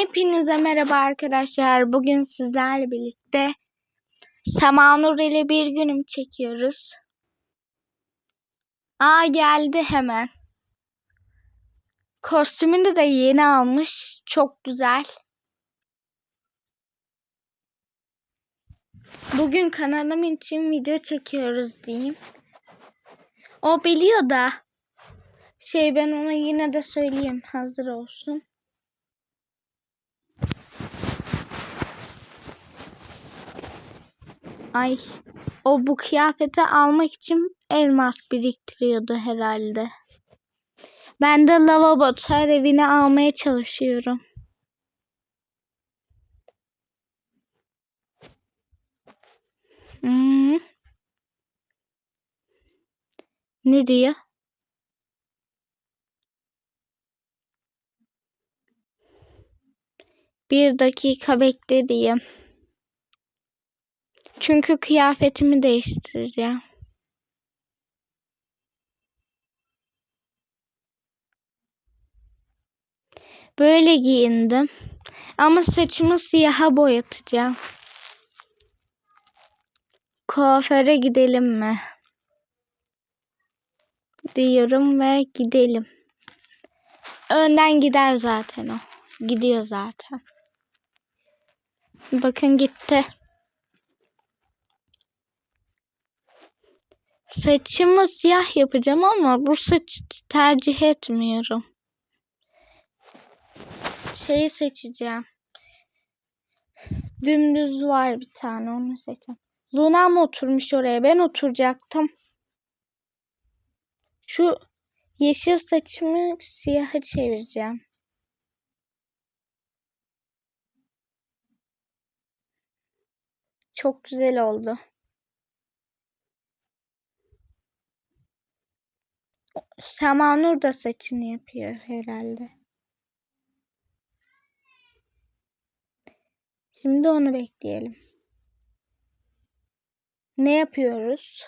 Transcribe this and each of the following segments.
Hepinize merhaba arkadaşlar. Bugün sizlerle birlikte Samanur ile bir günüm çekiyoruz. Aa geldi hemen. Kostümünü de yeni almış. Çok güzel. Bugün kanalım için video çekiyoruz diyeyim. O biliyor da. Şey ben ona yine de söyleyeyim hazır olsun. Ay o bu kıyafeti almak için elmas biriktiriyordu herhalde. Ben de lavabo evini almaya çalışıyorum. Hmm. Ne diyor? Bir dakika bekle diyeyim. Çünkü kıyafetimi değiştireceğim. Böyle giyindim. Ama saçımı siyaha boyatacağım. Kuaföre gidelim mi? Diyorum ve gidelim. Önden gider zaten o. Gidiyor zaten. Bakın gitti. Saçımı siyah yapacağım ama bu saç tercih etmiyorum. Şeyi seçeceğim. Dümdüz var bir tane onu seçeceğim. Luna mı oturmuş oraya? Ben oturacaktım. Şu yeşil saçımı siyaha çevireceğim. Çok güzel oldu. Samanur da saçını yapıyor herhalde. Şimdi onu bekleyelim. Ne yapıyoruz?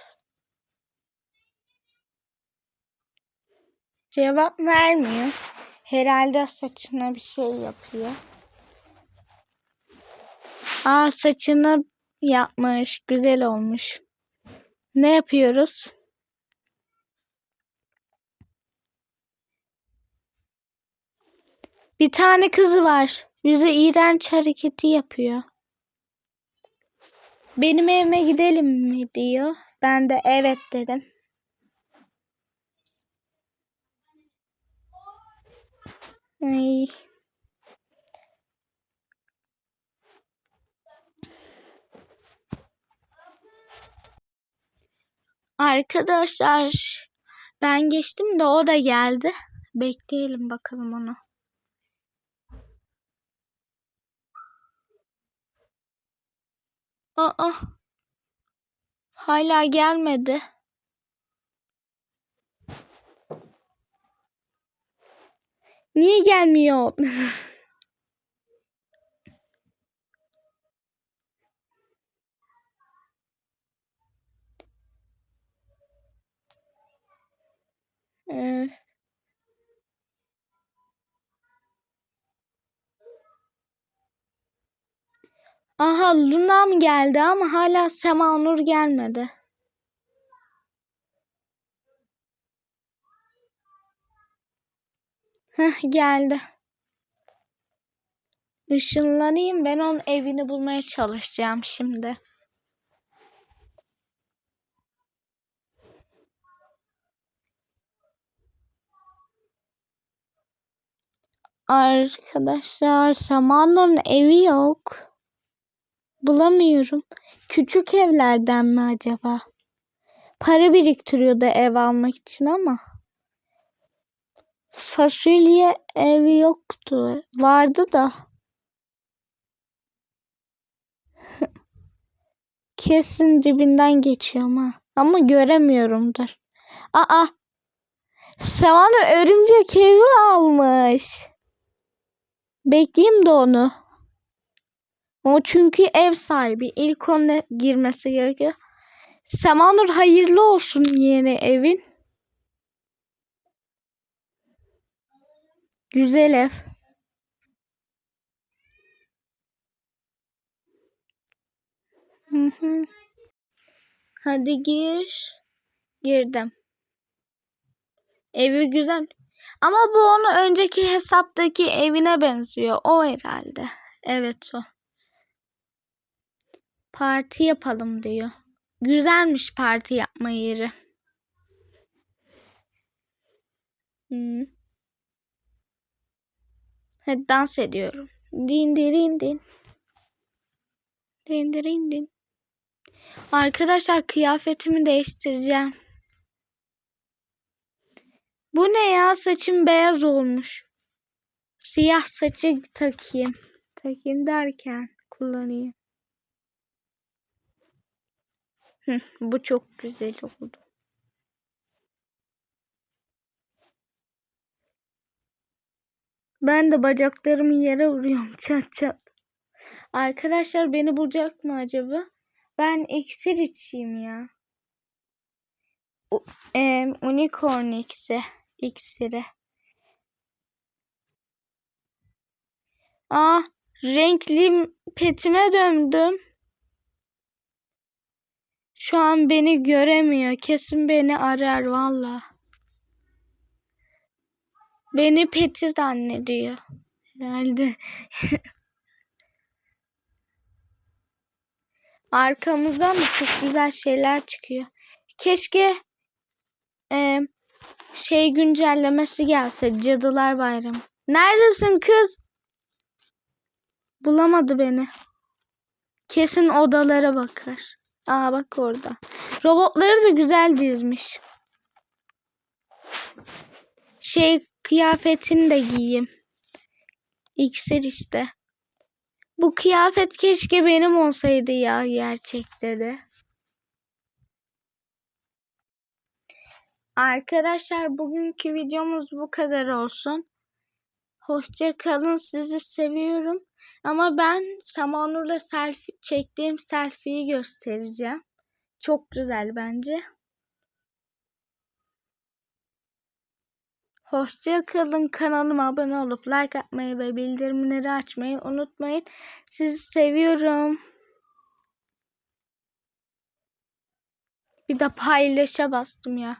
Cevap vermiyor. Herhalde saçına bir şey yapıyor. Aa saçını yapmış. Güzel olmuş. Ne yapıyoruz? Bir tane kızı var. Bize iğrenç hareketi yapıyor. Benim evime gidelim mi diyor. Ben de evet dedim. Ay. Arkadaşlar ben geçtim de o da geldi. Bekleyelim bakalım onu. Aa. Hala gelmedi. Niye gelmiyor? ee, Aha Luna'm geldi ama hala Sema Nur gelmedi. Heh geldi. Işınlanayım ben onun evini bulmaya çalışacağım şimdi. Arkadaşlar Samanur'un evi yok. Bulamıyorum. Küçük evlerden mi acaba? Para biriktiriyordu ev almak için ama. Fasulye evi yoktu. Vardı da. Kesin dibinden geçiyorum ha. Ama göremiyorumdur. Aa. Savannah örümcek evi almış. Bekleyeyim de onu. O çünkü ev sahibi. İlk onunla girmesi gerekiyor. Semanur hayırlı olsun yeni evin. Güzel ev. Hadi gir. Girdim. Evi güzel. Ama bu onu önceki hesaptaki evine benziyor. O herhalde. Evet o. Parti yapalım diyor. Güzelmiş parti yapma yeri. Hmm. Hadi dans ediyorum. Din din din. Din din din. Arkadaşlar kıyafetimi değiştireceğim. Bu ne ya? Saçım beyaz olmuş. Siyah saçı takayım. Takayım derken kullanayım. Bu çok güzel oldu. Ben de bacaklarımı yere vuruyorum çat çat. Arkadaşlar beni bulacak mı acaba? Ben iksir içeyim ya. E, unicorn iksiri. iksiri. Aa, renkli petime döndüm. Şu an beni göremiyor. Kesin beni arar valla. Beni peti zannediyor. Herhalde. Arkamızdan da çok güzel şeyler çıkıyor. Keşke e, şey güncellemesi gelse. Cadılar Bayramı. Neredesin kız? Bulamadı beni. Kesin odalara bakar. Aa bak orada. Robotları da güzel dizmiş. Şey kıyafetini de giyeyim. İksir işte. Bu kıyafet keşke benim olsaydı ya gerçekte de. Arkadaşlar bugünkü videomuz bu kadar olsun. Hoşça kalın sizi seviyorum. Ama ben Samanur'la selfie, çektiğim selfie'yi göstereceğim. Çok güzel bence. Hoşça kalın. Kanalıma abone olup like atmayı ve bildirimleri açmayı unutmayın. Sizi seviyorum. Bir de paylaşa bastım ya.